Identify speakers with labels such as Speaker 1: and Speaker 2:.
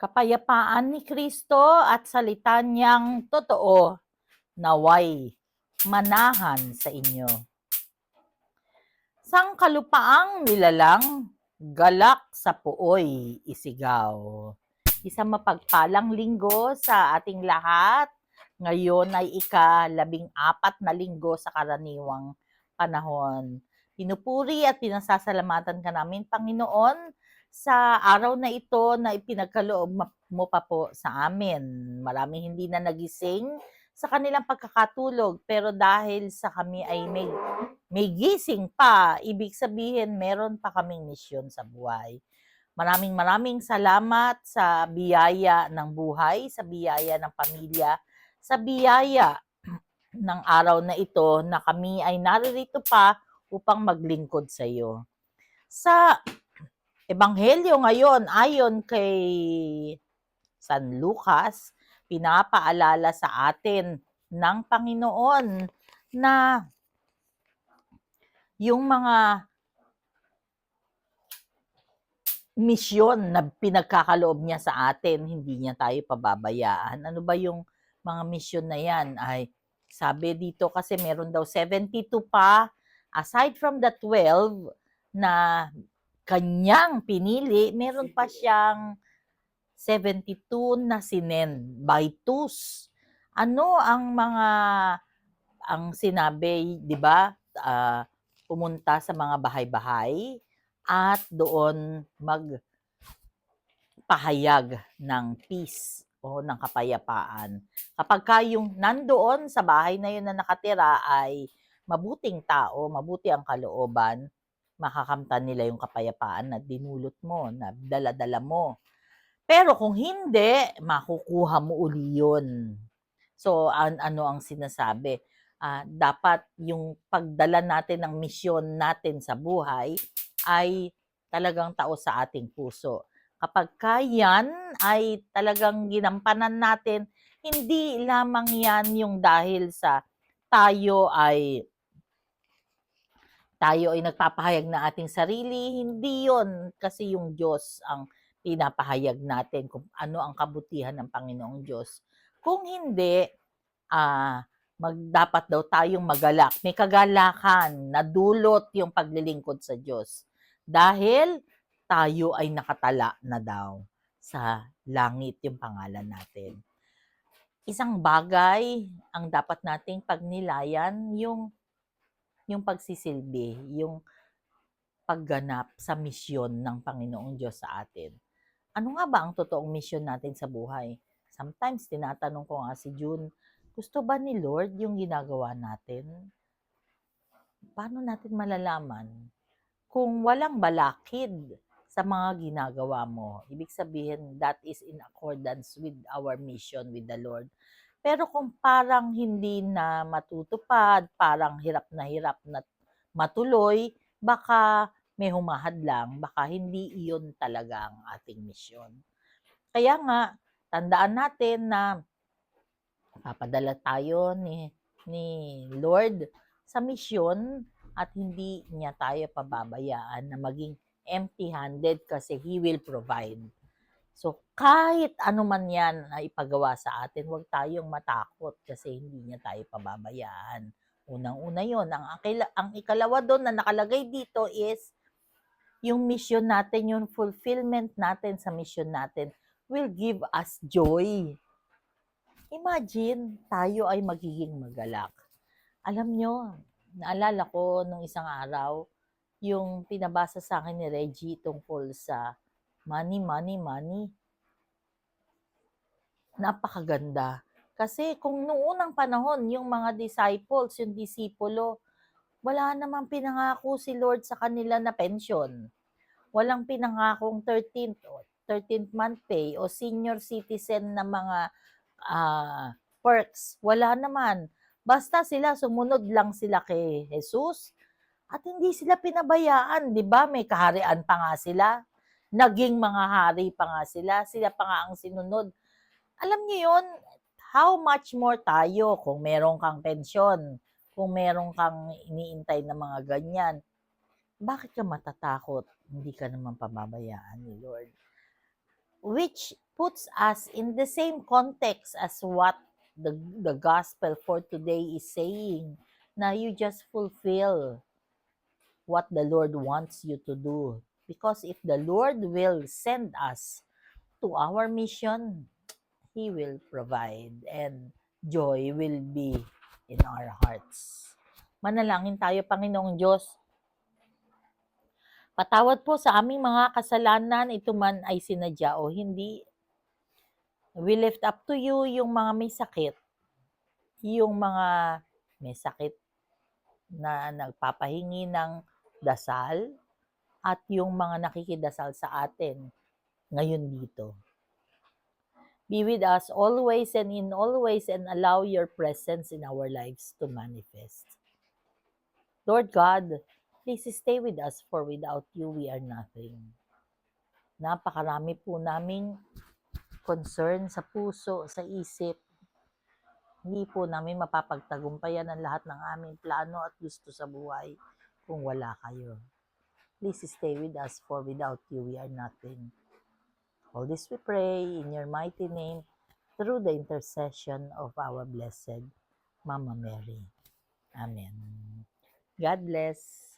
Speaker 1: kapayapaan ni Kristo at salita niyang totoo naway manahan sa inyo. Sang kalupaang nilalang, galak sa puoy isigaw. Isang mapagpalang linggo sa ating lahat. Ngayon ay ika-labing apat na linggo sa karaniwang panahon. Pinupuri at pinasasalamatan ka namin, Panginoon, sa araw na ito na ipinagkaloob mo pa po sa amin. Maraming hindi na nagising sa kanilang pagkakatulog, pero dahil sa kami ay may, may gising pa, ibig sabihin meron pa kaming misyon sa buhay. Maraming maraming salamat sa biyaya ng buhay, sa biyaya ng pamilya, sa biyaya ng araw na ito na kami ay naririto pa upang maglingkod sa iyo. Sa Ebanghelyo ngayon, ayon kay San Lucas, pinapaalala sa atin ng Panginoon na yung mga misyon na pinagkakaloob niya sa atin, hindi niya tayo pababayaan. Ano ba yung mga misyon na yan? Ay, sabi dito kasi meron daw 72 pa, aside from the 12 na kanyang pinili, meron pa siyang 72 na sinend by twos. Ano ang mga ang sinabi, 'di ba? ah, pumunta sa mga bahay-bahay at doon mag pahayag ng peace o ng kapayapaan. Kapag ka yung nandoon sa bahay na yun na nakatira ay mabuting tao, mabuti ang kalooban, makakamtan nila yung kapayapaan na dinulot mo, na dala-dala mo. Pero kung hindi, makukuha mo uli yun. So, an- ano ang sinasabi? Ah, dapat yung pagdala natin ng misyon natin sa buhay ay talagang tao sa ating puso. Kapag kayan ay talagang ginampanan natin, hindi lamang yan yung dahil sa tayo ay tayo ay nagpapahayag na ating sarili, hindi yon kasi yung Diyos ang pinapahayag natin kung ano ang kabutihan ng Panginoong Diyos. Kung hindi, ah mag, dapat daw tayong magalak. May kagalakan na dulot yung paglilingkod sa Diyos. Dahil tayo ay nakatala na daw sa langit yung pangalan natin. Isang bagay ang dapat nating pagnilayan yung yung pagsisilbi, yung pagganap sa misyon ng Panginoong Diyos sa atin. Ano nga ba ang totoong misyon natin sa buhay? Sometimes tinatanong ko nga si June, gusto ba ni Lord yung ginagawa natin? Paano natin malalaman? Kung walang balakid sa mga ginagawa mo, ibig sabihin that is in accordance with our mission with the Lord. Pero kung parang hindi na matutupad, parang hirap na hirap na matuloy, baka may humahad lang, baka hindi iyon talaga ang ating misyon. Kaya nga, tandaan natin na papadala tayo ni, ni Lord sa misyon at hindi niya tayo pababayaan na maging empty-handed kasi He will provide. So, kahit ano man yan na ipagawa sa atin, huwag tayong matakot kasi hindi niya tayo pababayaan. Unang-una yon Ang, ang ikalawa doon na nakalagay dito is yung mission natin, yung fulfillment natin sa mission natin will give us joy. Imagine, tayo ay magiging magalak. Alam nyo, naalala ko nung isang araw, yung pinabasa sa akin ni Reggie tungkol sa money, money, money. Napakaganda. Kasi kung noong unang panahon, yung mga disciples, yung disipulo, wala namang pinangako si Lord sa kanila na pension. Walang pinangakong 13th, o 13th month pay o senior citizen na mga ah, perks. Wala naman. Basta sila, sumunod lang sila kay Jesus at hindi sila pinabayaan. Di ba? May kaharian pa nga sila. Naging mga hari pa nga sila. Sila pa nga ang sinunod. Alam niyo yon how much more tayo kung meron kang pensyon, kung meron kang iniintay na mga ganyan. Bakit ka matatakot? Hindi ka naman pababayaan ni Lord. Which puts us in the same context as what the, the gospel for today is saying. Na you just fulfill what the Lord wants you to do. Because if the Lord will send us to our mission, He will provide and joy will be in our hearts. Manalangin tayo, Panginoong Diyos. Patawad po sa aming mga kasalanan, ito man ay sinadya o hindi. We lift up to you yung mga may sakit, yung mga may sakit na nagpapahingi ng dasal, at yung mga nakikidasal sa atin ngayon dito. Be with us always and in all ways and allow your presence in our lives to manifest. Lord God, please stay with us for without you we are nothing. Napakarami po naming concern sa puso, sa isip. Hindi po namin mapapagtagumpayan ang lahat ng aming plano at gusto sa buhay kung wala kayo. Please stay with us for without you we are nothing. All this we pray in your mighty name through the intercession of our blessed Mama Mary. Amen. God bless.